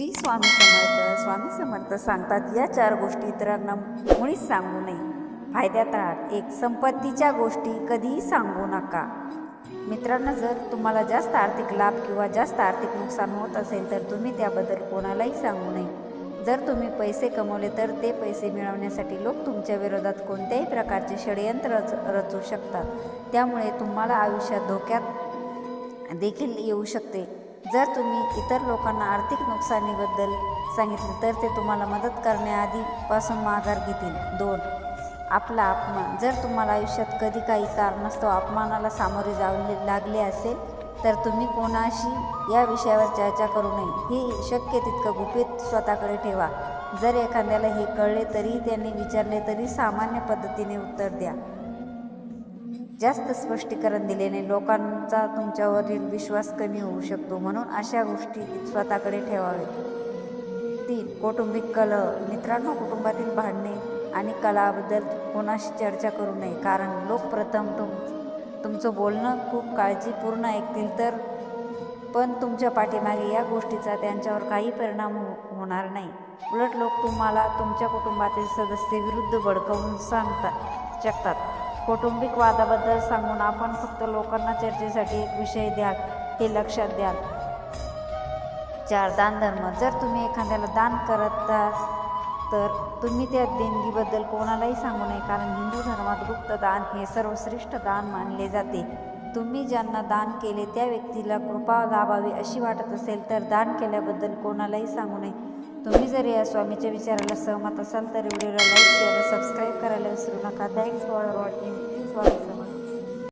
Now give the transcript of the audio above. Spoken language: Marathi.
श्री स्वामी समर्थ स्वामी समर्थ सांगतात या चार गोष्टी इतरांना मुळीच सांगू नये. फायद्यात राहत. एक संपत्तीच्या गोष्टी कधीही सांगू नका. मित्रांनो जर तुम्हाला जास्त आर्थिक लाभ किंवा जास्त आर्थिक नुकसान होत असेल तर तुम्ही त्याबद्दल कोणालाही सांगू नये. जर तुम्ही पैसे कमवले तर ते पैसे मिळवण्यासाठी लोक तुमच्या विरोधात कोणत्याही प्रकारचे षडयंत्र रच रचू शकतात. त्यामुळे तुम्हाला आयुष्यात धोक्यात देखील येऊ शकते. जर तुम्ही इतर लोकांना आर्थिक नुकसानीबद्दल सांगितले तर ते तुम्हाला मदत करण्याआधीपासून माघार घेतील. दोन आपला अपमान. जर तुम्हाला आयुष्यात कधी काही कारणास्तव अपमानाला सामोरे जावे लागले असेल तर तुम्ही कोणाशी या विषयावर चर्चा करू नये. हे शक्य तितकं गुपित स्वतःकडे ठेवा. जर एखाद्याला हे कळले तरी त्यांनी विचारले तरी सामान्य पद्धतीने उत्तर द्या. जास्त स्पष्टीकरण दिल्याने लोकांचा तुमच्यावरील विश्वास कमी होऊ शकतो म्हणून अशा गोष्टी स्वतःकडे ठेवावेत तीन कौटुंबिक कल मित्रांनो कुटुंबातील भांडणे आणि कलाबद्दल कोणाशी चर्चा करू नये. कारण लोक प्रथम तुम तुमचं बोलणं खूप काळजीपूर्ण ऐकतील तर पण तुमच्या पाठीमागे या गोष्टीचा त्यांच्यावर काही परिणाम हो होणार नाही. उलट लोक तुम्हाला तुमच्या कुटुंबातील सदस्य विरुद्ध भडकवून सांगता शकतात. कौटुंबिक वादाबद्दल सांगून आपण फक्त लोकांना चर्चेसाठी एक विषय द्याल हे लक्षात द्याल. चार दान धर्म. जर तुम्ही एखाद्याला दान करत तर तुम्ही त्या देणगीबद्दल कोणालाही सांगू नये कारण हिंदू धर्मात गुप्त दान हे सर्वश्रेष्ठ दान मानले जाते. तुम्ही ज्यांना दान केले त्या व्यक्तीला कृपा लाभावी अशी वाटत असेल तर दान केल्याबद्दल कोणालाही सांगू नये. तुम्ही जर या स्वामीच्या विचाराला सहमत असाल तर व्हिडिओला लाईक शेअर सबस्क्राईब करायला विसरू नका. Thanks for watching Swami